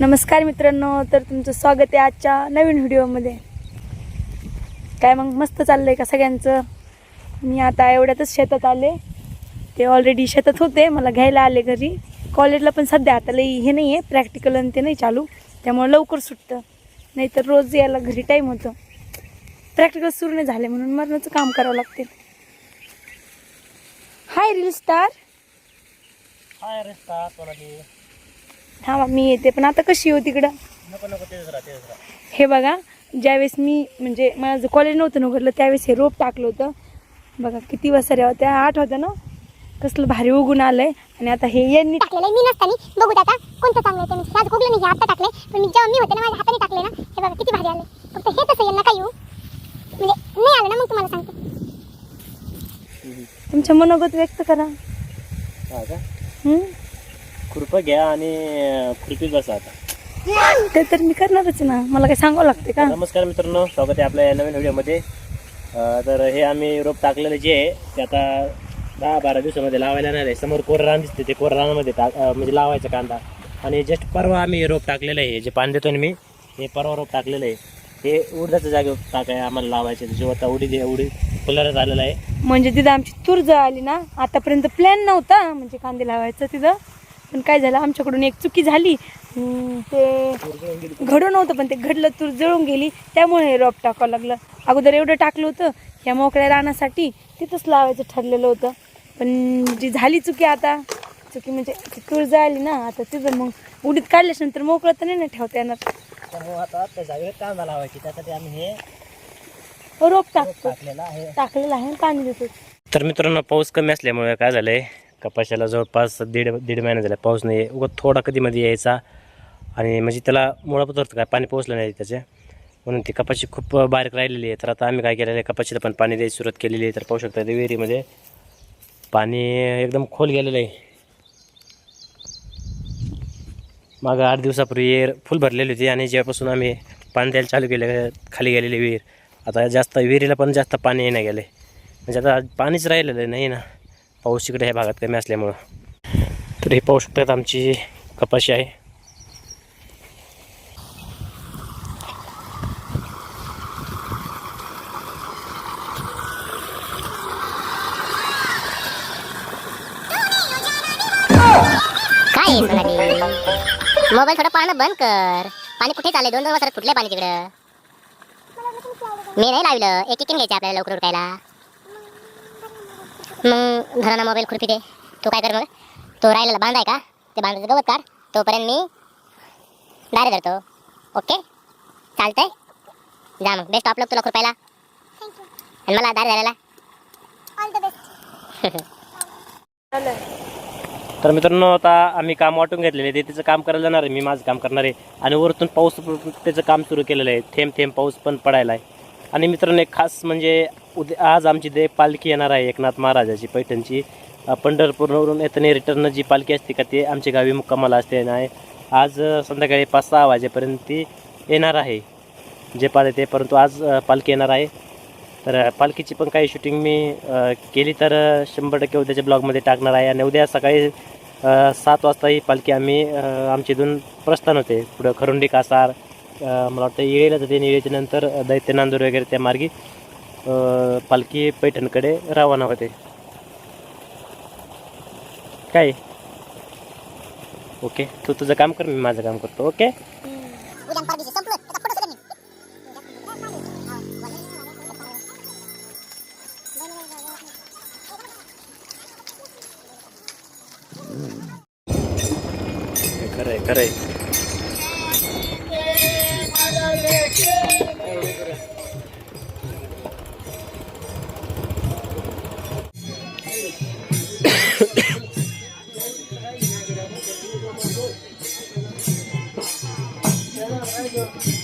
नमस्कार मित्रांनो तर तुमचं स्वागत आहे आजच्या नवीन व्हिडिओमध्ये. काय मग मस्त चाललंय का सगळ्यांचं? मी आता एवढ्यातच शेतात आले. ते ऑलरेडी शेतात होते मला घ्यायला आले घरी. कॉलेजला पण सध्या आता लई हे नाही आहे प्रॅक्टिकल आणि ते नाही चालू. त्यामुळं लवकर सुटतं. नाहीतर रोज यायला घरी टाईम होतं. प्रॅक्टिकल सुरू नाही झाले म्हणून मरणाचं काम करावं लागते. हाय रील स्टार हाय रस्ता स्टार थांबा मी येते. पण आता कशी येऊ तिकडं? हे बघा ज्यावेळेस मी म्हणजे माझं कॉलेज नव्हतं ना उघडलं त्यावेळेस हे रोप टाकलं होतं. बघा किती वसऱ्या होत्या. आठ होत्या ना? कसलं भारी उगून आलंय. आणि आता हे यांनी टाकलेलं आहे. मी नसताना बघूत आता कोणतं चांगलं आहे ते. म्हणजे आज गुगलं नाही हे आता टाकले पण मी जेव्हा मी होते ना माझ्या हाताने टाकले ना हे बघा किती भारी आले फक्त हे तसं यांना काय येऊ म्हणजे नाही आलं ना मग तुम्हाला सांगते. तुमच्या मनोगत व्यक्त करा. हा? खुरपं घ्या आणि खुरपीत बसा आता. ते तर मी करणारच ना. मला काय सांगावं लागते का? नमस्कार मित्रांनो. स्वागत आहे आपल्या या नवीन व्हिडिओमध्ये. अं, तर हे आम्ही रोप टाकलेलं जे आहे ते आता दहा बारा दिवसामध्ये लावायला नाही आहे. समोर कोररान दिसते ते कोररानामध्ये टाक अं, म्हणजे लावायचा कांदा. आणि जस्ट परवा आम्ही हे रोप टाकलेलं आहे जे पाणी देतो ना मी हे परवा रोप टाकलेलं आहे. हे उडदाच्या जागेवर टाकाय आम्हाला लावायचे जो आता उडी उडी फुलाला झालेला आहे. म्हणजे तिथं आमची तूर जळाली ना आतापर्यंत प्लॅन नव्हता म्हणजे कांदे लावायचं तिथं. पण काय झालं आमच्याकडून एक चुकी झाली. ते घडून नव्हतं पण ते घडलं तूर जळून गेली. त्यामुळे हे रोप टाकावं लागलं. अगोदर एवढं टाकलं होतं या मोकळ्या रानासाठी तिथंच लावायचं ठरलेलं होतं. पण जी झाली चुकी आता चुकी म्हणजे ती तूर जळाली ना आता तिथं मग उडीत काढल्याच्या नंतर मोकळं तर नाही ना ठेवता येणार. कांदा लावायची त्यासाठी आम्ही हे रोप रोप टाकतो. टाकलेलं आहे. टाकलेलं आहे आणि पाणी देतो. तर मित्रांनो पाऊस कमी असल्यामुळे काय झालंय? कपाशाला जवळपास दीड दीड महिना झाला पाऊस नाही. उगत थोडा कधी मध्ये यायचा. आणि म्हणजे त्याला मुळापत होतं काय? पाणी पोहोचलं नाही त्याचे. म्हणून ती कपाशी खूप बारीक राहिलेली आहे. तर आता आम्ही काय केलेलं आहे? कपाशीला पण पाणी द्यायची सुरुवात केलेली आहे. तर पाहू शकता ते विहिरीमध्ये पाणी एकदम खोल गेलेलं आहे. मागं आठ दिवसापूर्वी विहीर फुल भरलेली होती आणि जेव्हापासून आम्ही पाणी द्यायला चालू केलं खाली गेलेली विहीर आता जास्त विहिरीला पण जास्त पाणी येणं गेलं म्हणजे आता पाणीच राहिलेलं नाही ना. पाऊस इकडे ह्या भागात कमी असल्यामुळं. तर हे पाहू शकतात आमची कपाशी आहे. काय मोबाईल थोडं पाहणं बंद कर. पाणी कुठे चाललंय? दोन दोन वाजता कुठले पाणी तिकडं? मी नाही लावलं. एक एक घ्यायचं आपल्याला लवकर उठायला. मग घराना मोबाईल खुरपी दे. तू काय कर मग? तो राहिलेला बांधाय का? ते बांधायचं गवत काढ. तोपर्यंत मी दारे धरतो. ओके चालतंय? जा मग. बेस्ट ऑफ तुला खुरपायला. आणि मला दारे धरायला. ऑल द बेस्ट तर मित्रांनो आता आम्ही काम वाटून घेतलेले आहे ते त्याचं काम करायला जाणार आहे. मी माझं काम करणार आहे. आणि वरतून पाऊस त्याचं काम सुरू केलेलं आहे. थेंब थेंब पाऊस पण पडायला आहे आणि मित्रांनो एक खास म्हणजे उद्या आज आमची ते पालखी येणार आहे एकनाथ महाराजाची पैठणची पंढरपूरवरून येताना रिटर्न जी पालखी असते का ते आमच्या गावी मुक्कामाला असते आहे. आज संध्याकाळी पाच सहा वाजेपर्यंत ती येणार आहे. जे पाल ते परंतु आज पालखी येणार आहे. तर पालखीची पण काही शूटिंग मी केली तर शंभर टक्के उद्याच्या ब्लॉगमध्ये टाकणार आहे. आणि उद्या सकाळी सात वाजता ही पालखी आम्ही आमच्या इथून प्रस्थान होते. पुढं खरुंडी कासार मला वाटतं येळेला जाते आणि येळेच्या नंतर दैत्य नांदूर वगैरे त्या मार्गी पालखी पैठणकडे रवाना होते. काय? ओके तू तुझं काम कर मी माझं काम करतो ओके? खरं आहे खरं आहे खरं आहे